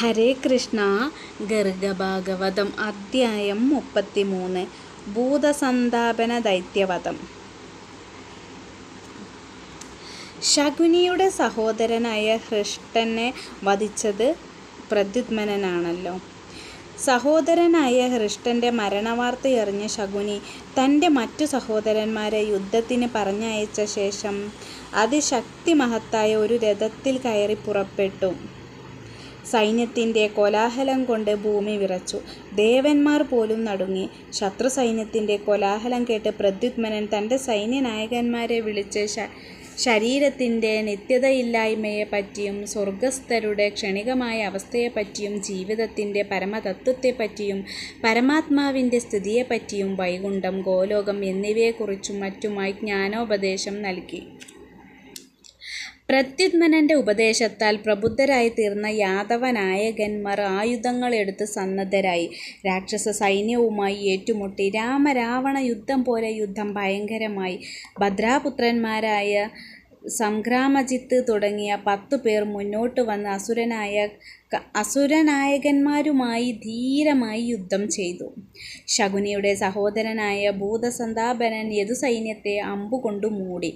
ഹരേ കൃഷ്ണ ഗർഗഭാഗവതം അധ്യായം മുപ്പത്തിമൂന്ന് ഭൂതസന്താപന ദൈത്യവധം. ശകുനിയുടെ സഹോദരനായ ഹൃഷ്ടനെ വധിച്ചത് പ്രദ്യുത്മനാണല്ലോ സഹോദരനായ ഹൃഷ്ടന്റെ മരണവാർത്തയറിഞ്ഞ ശകുനി തന്റെ മറ്റു സഹോദരന്മാരെ യുദ്ധത്തിന് പറഞ്ഞയച്ച ശേഷം അതിശക്തി മഹത്തായ ഒരു രഥത്തിൽ കയറി പുറപ്പെട്ടു. സൈന്യത്തിന്റെ കോലാഹലം കൊണ്ട് ഭൂമി വിറച്ചു. ദേവന്മാർ പോലും നടുങ്ങി. ശത്രു സൈന്യത്തിന്റെ കോലാഹലം കേട്ട് പ്രദ്യുത്മനൻ തന്റെ സൈന്യനായകന്മാരെ വിളിച്ച് ശ നിത്യതയില്ലായ്മയെ പറ്റിയും സ്വർഗസ്ഥരുടെ ക്ഷണികമായ അവസ്ഥയെപ്പറ്റിയും ജീവിതത്തിന്റെ പരമതത്വത്തെപ്പറ്റിയും പരമാത്മാവിന്റെ സ്ഥിതിയെപ്പറ്റിയും വൈകുണ്ഠം ഗോലോകം എന്നിവയെക്കുറിച്ചും മറ്റുമായി ജ്ഞാനോപദേശം നൽകി. പ്രത്യുത്മനന്റെ ഉപദേശത്താൽ പ്രബുദ്ധരായി തീർന്ന യാദവ നായകന്മാർ ആയുധങ്ങളെടുത്ത് സന്നദ്ധരായി. രാക്ഷസ സൈന്യവുമായി ഏറ്റുമുട്ടി രാമരാവണ യുദ്ധം പോലെ യുദ്ധം ഭയങ്കരമായി. ഭദ്രാപുത്രന്മാരായ സംഗ്രാമജിത്ത് തുടങ്ങിയ പത്തു പേർ മുന്നോട്ട് വന്ന് അസുരനായ അസുരനായകന്മാരുമായി ധീരമായി യുദ്ധം ചെയ്തു. ശകുനിയുടെ സഹോദരനായ ഭൂതസന്താപനൻ യദുസൈന്യത്തെ അമ്പുകൊണ്ട് മൂടി.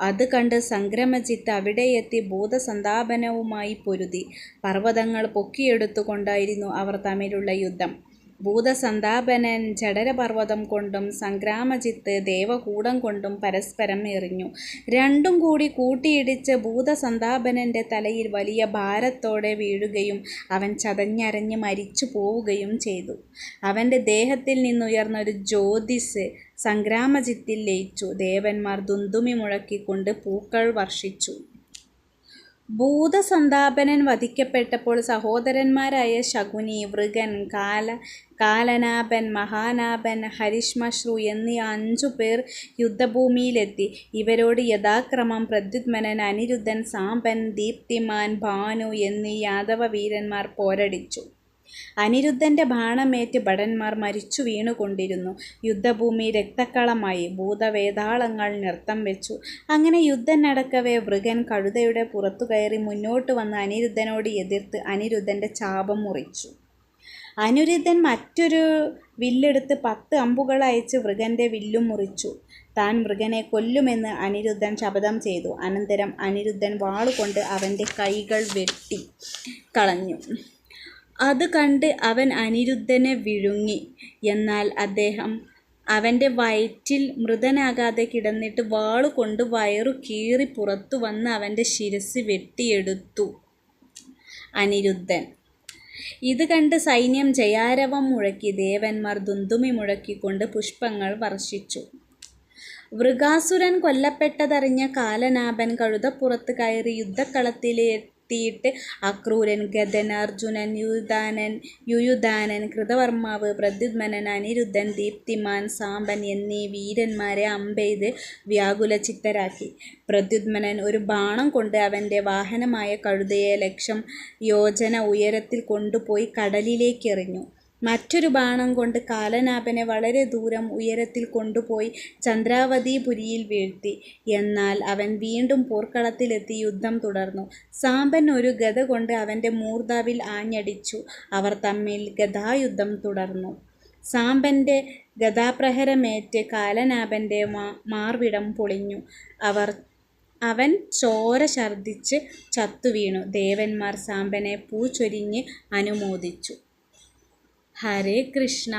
അത് കണ്ട് സംഗ്രമജിത്ത് അവിടെയെത്തി ഭൂതസന്താപനവുമായി പൊരുതി. പർവതങ്ങൾ പൊക്കിയെടുത്തുകൊണ്ടായിരുന്നു അവർ തമ്മിലുള്ള യുദ്ധം. ഭൂതസന്താപനൻ ജഡരപർവതം കൊണ്ടും സംഗ്രാമജിത്ത് ദേവകൂടം കൊണ്ടും പരസ്പരം എറിഞ്ഞു. രണ്ടും കൂടി കൂട്ടിയിടിച്ച് ഭൂതസന്താപനന്റെ തലയിൽ വലിയ ഭാരത്തോടെ വീഴുകയും അവൻ ചതഞ്ഞരഞ്ഞ് മരിച്ചു പോവുകയും ചെയ്തു. അവന്റെ ദേഹത്തിൽ നിന്നുയർന്നൊരു ജ്യോതിസ് സംഗ്രാമജിത്തിൽ ലയിച്ചു. ദേവന്മാർ ദുന്തുമി മുഴക്കിക്കൊണ്ട് പൂക്കൾ വർഷിച്ചു. ഭൂതസന്താപനൻ വധിക്കപ്പെട്ടപ്പോൾ സഹോദരന്മാരായ ശകുനി വൃഗൻ കാല കാലനാഭൻ മഹാനാഭൻ ഹരിഷ്മശ്രു എന്നീ അഞ്ചു പേർ യുദ്ധഭൂമിയിലെത്തി. ഇവരോട് യഥാക്രമം പ്രദ്യുത്മനൻ അനിരുദ്ധൻ സാമ്പൻ ദീപ്തിമാൻ ഭാനു എന്നീ യാദവ വീരന്മാർ പോരടിച്ചു. അനിരുദ്ധന്റെ ബാണമേറ്റ് ഭടന്മാർ മരിച്ചു വീണുകൊണ്ടിരുന്നു. യുദ്ധഭൂമി രക്തക്കളമായി. ഭൂതവേതാളങ്ങൾ നൃത്തം വെച്ചു. അങ്ങനെ യുദ്ധം നടക്കവേ വൃഗൻ കഴുതയുടെ പുറത്തു കയറി മുന്നോട്ട് വന്ന് അനിരുദ്ധനോട് എതിർത്ത് അനിരുദ്ധന്റെ ചാപം മുറിച്ചു. അനിരുദ്ധൻ മറ്റൊരു വില്ലെടുത്ത് പത്ത് അമ്പുകൾ അയച്ച് മൃഗന്റെ വില്ലും മുറിച്ചു. താൻ മൃഗനെ കൊല്ലുമെന്ന് അനിരുദ്ധൻ ശപഥം ചെയ്തു. അനന്തരം അനിരുദ്ധൻ വാളുകൊണ്ട് അവന്റെ കൈകൾ വെട്ടി കളഞ്ഞു. അത് കണ്ട് അവൻ അനിരുദ്ധനെ വിഴുങ്ങി. എന്നാൽ അദ്ദേഹം അവന്റെ വയറ്റിൽ മൃതനാകാതെ കിടന്നിട്ട് വാളുകൊണ്ട് വയറു കീറി പുറത്തു വന്ന് അവന്റെ ശിരസ് വെട്ടിയെടുത്തു. അനിരുദ്ധൻ. ഇത് കണ്ട് സൈന്യം ജയാരവം മുഴക്കി ദേവന്മാർ ദുന്തുമി മുഴക്കിക്കൊണ്ട് പുഷ്പങ്ങൾ വർഷിച്ചു. വൃഗാസുരൻ കൊല്ലപ്പെട്ടതറിഞ്ഞ കാലനാഭൻ കഴുതപ്പുറത്ത് കയറി യുദ്ധക്കളത്തിലെ എത്തിയിട്ട് അക്രൂരൻ ഗതൻ അർജുനൻ യുയുധാനൻ യുയുധാനൻ കൃതവർമാവ് പ്രദ്യുത്മനൻ അനിരുദ്ധൻ ദീപ്തിമാൻ സാമ്പൻ എന്നീ വീരന്മാരെ അമ്പെയ്ത് വ്യാകുലചിത്തരാക്കി. പ്രദ്യുത്മനൻ ഒരു ബാണം കൊണ്ട് അവന്റെ വാഹനമായ കഴുതയെ ലക്ഷം യോജന ഉയരത്തിൽ കൊണ്ടുപോയി കടലിലേക്കെറിഞ്ഞു. മറ്റൊരു ബാണം കൊണ്ട് കാലനാഭനെ വളരെ ദൂരം ഉയരത്തിൽ കൊണ്ടുപോയി ചന്ദ്രാവതിപുരിയിൽ വീഴ്ത്തി. എന്നാൽ അവൻ വീണ്ടും പോർക്കളത്തിലെത്തി യുദ്ധം തുടർന്നു. സാമ്പൻ ഒരു ഗദ കൊണ്ട് അവന്റെ മൂർധാവിൽ ആഞ്ഞടിച്ചു. അവർ തമ്മിൽ ഗദായുദ്ധം തുടർന്നു. സാമ്പന്റെ ഗദാപ്രഹരമേറ്റ് കാലനാഭന്റെ മാ മാർവിടം പൊളിഞ്ഞു. അവൻ ചോര ഛർദ്ദിച്ച് ചത്തുവീണു. ദേവന്മാർ സാമ്പനെ പൂച്ചൊരിഞ്ഞ് അനുമോദിച്ചു. ഹരേ കൃഷ്ണ